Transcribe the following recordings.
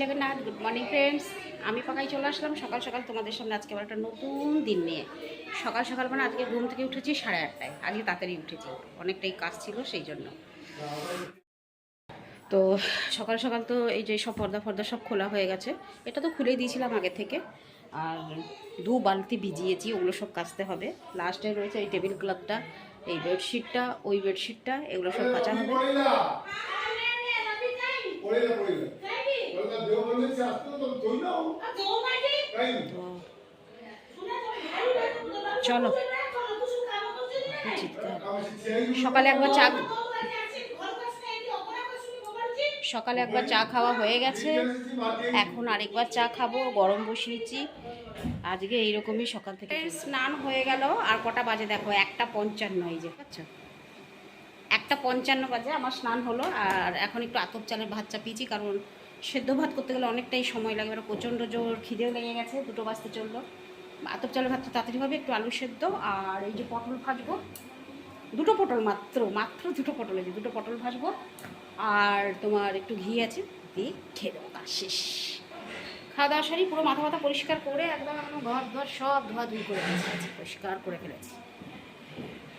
Jagannath good morning friends আমি পাকাই চলে আসলাম। সকাল সকাল তোমাদের সামনে আজকে আবার একটা নতুন দিন নিয়ে। সকাল সকাল মানে আজকে ঘুম থেকে উঠেছি সাড়ে আটটায়। আজকে তাড়াতাড়ি উঠেছি। অনেকটাই কাজ ছিল সেই জন্য। তো সকাল সকাল তো এই যে সব পর্দা ফর্দা সব খোলা হয়ে গেছে। এটা তো খুলেই দিয়েছিলাম আগে থেকে। আর দু বালতি ভিজিয়েছি, ওগুলো সব কাচতে হবে। লাস্টে রয়েছে এই টেবিল ক্লথটা এই বেডশিটটা ওই বেডশিটটা এগুলো সব কাচা হবে। মনে চলো। সকালে একবার চা সকালে একবার চা খাওয়া হয়ে গেছে। এখন আরেকবার চা খাব গরম বসিয়েছি। আজকে এইরকমই সকাল থেকে স্নান হয়ে গেল আর কটা বাজে দেখো একটা পঞ্চান্ন এই যে আচ্ছা একটা পঞ্চান্ন বাজে আমার স্নান হলো আর এখন একটু আতপ চালের ভাত চাপিয়েছি কারণ সেদ্ধ ভাত করতে গেলে অনেকটাই সময় লাগে এবার প্রচণ্ড জোর খিদেও লেগে গেছে, দুটো বাজতে চলল। আতপ চালের ভাতটা তাড়াতাড়ি হবে, একটু আলু সেদ্ধ আর এই যে পটল ভাজবো, দুটো পটল মাত্র মাত্র দুটো পটল আছে দুটো পটল ভাজবো আর তোমার একটু ঘি আছে, দিয়ে খেয়ে দেবো তার শেষ। খাওয়া দাওয়া সারি, পুরো মাথা মাথা পরিষ্কার করে একদম ঘর ঘর সব ধোয়া ধুই করে ফেলেছি পরিষ্কার করে ফেলেছি।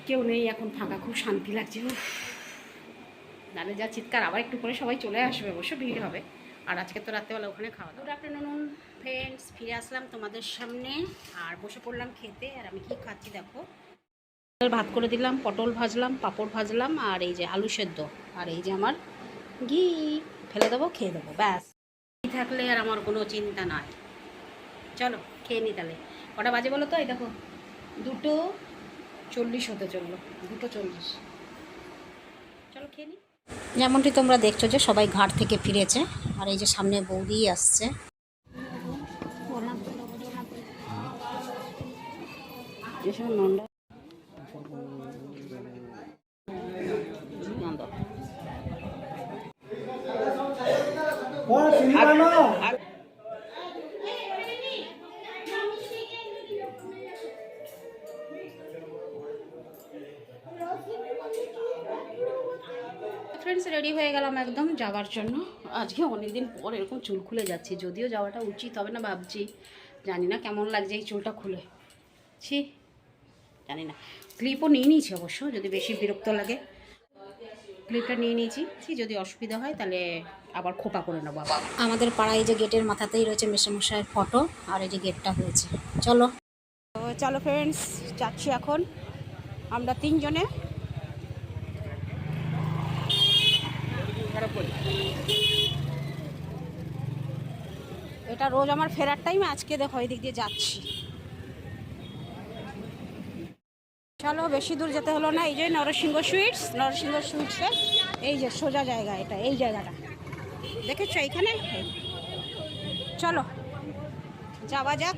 কেউ নেই, এখন ফাঁকা, খুব শান্তি লাগছে। নাহলে যা চিৎকার, আবার একটু পরে সবাই চলে আসবে, অবশ্য ভিড় হবে। আর আজকে তো রাত্রেবেলা ওখানে খাওয়া দাওয়া। গুড আফটারনুন ফ্রেন্ডস ফিরে আসলাম তোমাদের সামনে। আর বসে পড়লাম খেতে। আর আমি কি খাচ্ছি দেখো। ভাত করে দিলাম পটল ভাজলাম পাঁপড় ভাজলাম আর এই যে আলু সেদ্ধ। আর এই যে আমার ঘি। ফেলে দেবো খেয়ে দেবো ব্যাস। ঘি থাকলে আর আমার কোনো চিন্তা নাই। চলো খেয়ে নি তাহলে। কটা বাজে বলো তো? এই দেখো দুটো চল্লিশ হতে চলল। দুটো চল্লিশ। চলো খেয়ে নি। যেমনটি তোমরা দেখছ যে সবাই ঘাট থেকে ফিরেছে, আর এই যে সামনে বৌদি আসছে। এসব একদম যাওয়ার জন্য। আজকে অনেকদিন পর এরকম চুল খুলে যাচ্ছে যদিও যাওয়াটা উচিত হবে না ভাবছি। জানি না কেমন লাগছে এই চুলটা খুলে। ছি জানি না। ক্লিপও নিয়ে নিয়েছি অবশ্য যদি বেশি বিরক্ত লাগে। ক্লিপটা নিয়ে নিয়েছি। যদি অসুবিধা হয় তাহলে আবার খোপা করে নেব আমাদের পাড়ায় এই যে গেটের মাথাতেই রয়েছে মেশামশাইয়ের ফটো আর এই যে গেটটা হয়েছে। চলো। তো চলো ফ্রেন্ডস যাচ্ছি এখন। আমরা তিনজনে এটা রোজ আমার ফেরার টাইম আজকে দেখো এই দিক দিয়ে যাচ্ছি। চলো, বেশি দূর যেতে হলো না, এই যে নরসিংহ সুইটস, নরসিংহ সুইটসে এই যে সোজা জায়গা এটা, এই জায়গাটা। দেখেছ এইখানে? চলো, যাওয়া যাক।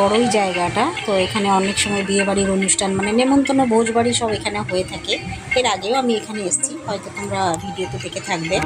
বড়ই জায়গাটা। তো এখানে অনেক সময় বিয়েবাড়ির অনুষ্ঠান মানে নেমন্তন্ন ভোজবাড়ি সব এখানে হয়ে থাকে। এর আগেও আমি এখানে এসেছি, হয়তো তোমরা ভিডিওতে দেখে থাকবে।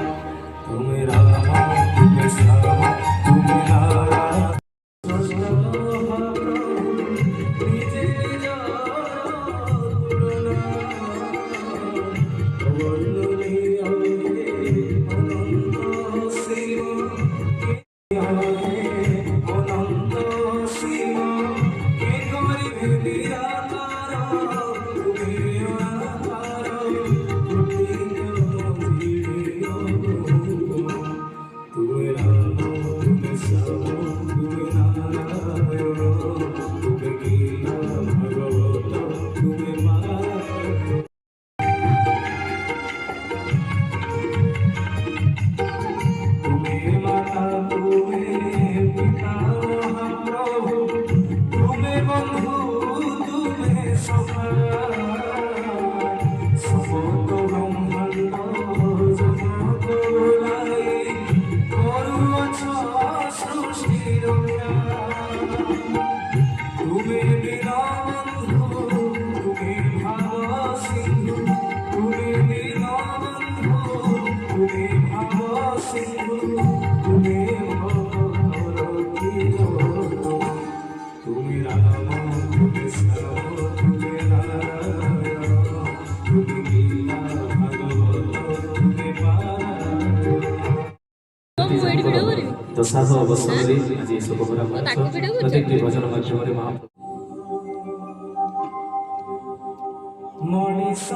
ଦଶାସ ଅବସରରେ ଆଜି ଶୋକଭରା ପ୍ରତ୍ୟେକଟି ଭଜନ ମାଧ୍ୟମରେ ମହାପ୍ରଭୁ ମଣିଷ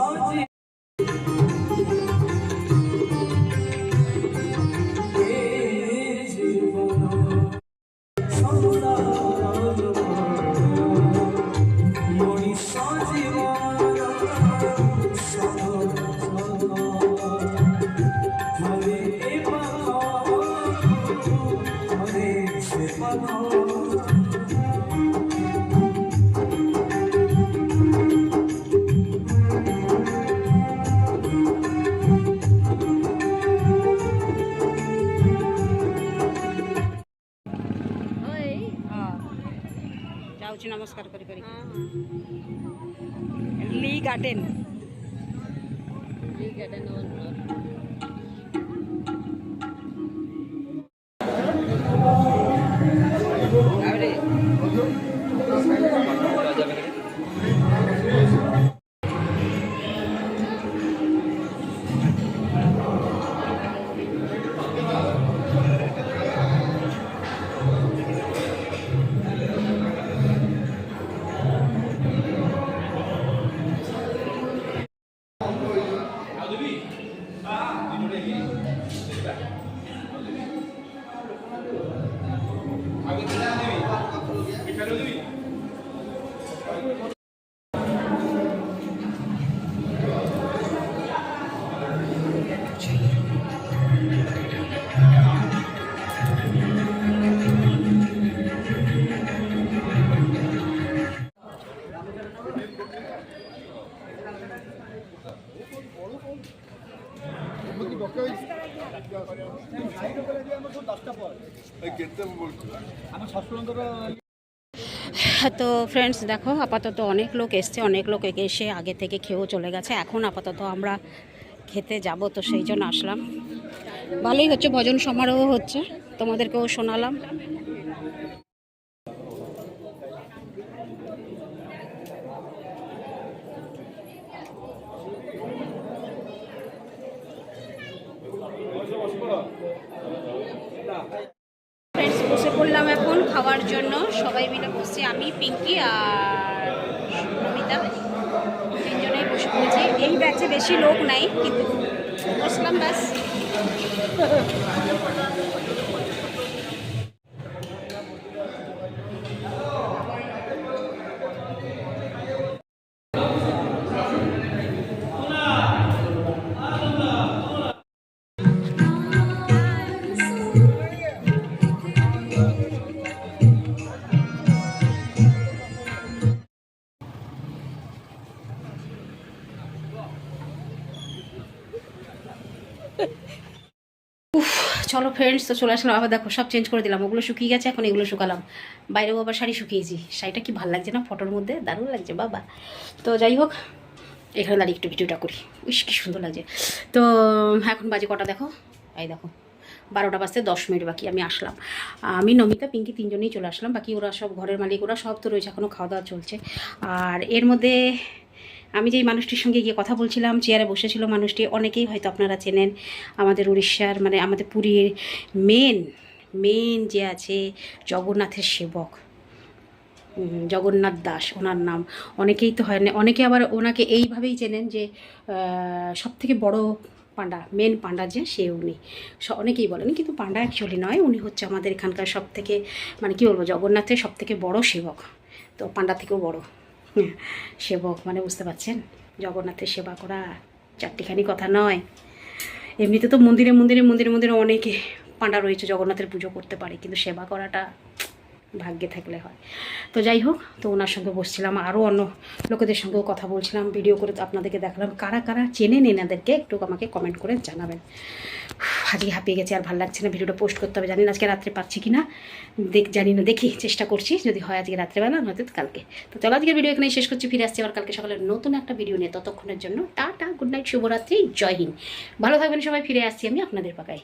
you get an own road. আমি সব তো ফ্রেন্ডস দেখো, আপাতত অনেক লোক এসছে, অনেক লোক এসে আগে থেকে খেয়েও চলে গেছে। এখন আপাতত আমরা খেতে যাব, তো সেই জন্য আসলাম। ভালোই হচ্ছে, ভজন সমারোহ হচ্ছে, তোমাদেরকেও শোনালাম ফ্রেন্ডস বসে পড়লাম এখন খাওয়ার জন্য সবাই মিলে বসছি। আমি, পিঙ্কি আর নমিতা তিনজনেই বসে পড়েছি। এই ব্যাচে বেশি লোক নাই, কিন্তু বসলাম ব্যাস। চলো ফ্রেন্ডস তো চলে আসলাম। আবার দেখো, সব চেঞ্জ করে দিলাম। ওগুলো শুকিয়ে গেছে, এখন এগুলো শুকালাম। বাইরেও আবার শাড়ি শুকিয়েছি। শাড়িটা কি ভালো লাগছে না? ফটোর মধ্যে দারুণ লাগছে, বাবা। তো যাই হোক, এখানে দাঁড়িয়ে একটু ভিডিওটা করি। উইস কি সুন্দর লাগছে। তো এখন বাজে কটা দেখো? এই দেখো, বারোটা বাজতে দশ মিনিট বাকি, আমি আসলাম। আমি নমিতা, পিঙ্কি তিনজনেই চলে আসলাম। বাকি ওরা সব ঘরের মালিক, ওরা সব তো রয়েছে এখনও খাওয়া দাওয়া চলছে। আর এর মধ্যে আমি যেই মানুষটির সঙ্গে গিয়ে কথা বলছিলাম, চেয়ারে বসেছিল মানুষটি, অনেকেই হয়তো আপনারা চেনেন আমাদের উড়িষ্যার মানে আমাদের পুরীর মেন মেন যে আছে জগন্নাথের সেবক জগন্নাথ দাস, ওনার নাম। অনেকেই তো হয় না, অনেকে আবার ওনাকে এইভাবেই চেনেন যে সব থেকে বড় পাণ্ডা মেন পাণ্ডা যে, সে উনি। অনেকেই বলেন, কিন্তু পাণ্ডা অ্যাকচুয়ালি নয়, উনি হচ্ছে আমাদের এখানকার সব থেকে মানে কী বলব, জগন্নাথের সব থেকে বড় সেবক। তো পান্ডা থেকেও বড়। সেবক মানে বুঝতে পারছেন? জগন্নাথের সেবা করা চারটিখানি কথা নয়। এমনিতে তো মন্দিরে মন্দিরে মন্দিরে মন্দিরে অনেকে পাণ্ডা রয়েছে, জগন্নাথের পুজো করতে পারে, কিন্তু সেবা করাটা ভাগ্যে থাকলে হয়। তো যাই হোক, তো ওনার সঙ্গে বসছিলাম আরও অন্য লোকেদের সঙ্গেও কথা বলছিলাম ভিডিও করে আপনাদেরকে দেখালাম। কারা কারা চেনেন এনাদেরকে, একটু আমাকে কমেন্ট করে জানাবেন। আজকে হাঁপিয়ে গেছে, আর ভালো লাগছে না ভিডিওটা পোস্ট করতে হবে। জানি না আজকে রাত্রে পাচ্ছি কি না দেখ, জানি না, দেখি, চেষ্টা করছি। যদি হয় আজকে রাত্রেবেলা, নয়তো কালকে। তো চলো, আজকের ভিডিও এখানে শেষ করছি, ফিরে আসছি আবার কালকে সকালে নতুন একটা ভিডিও নিয়ে। ততক্ষণের জন্য টাটা গুড নাইট শুভরাত্রি, জয় হিন্দ। ভালো থাকবেন সবাই, ফিরে আসছি আমি আপনাদের পাকায়।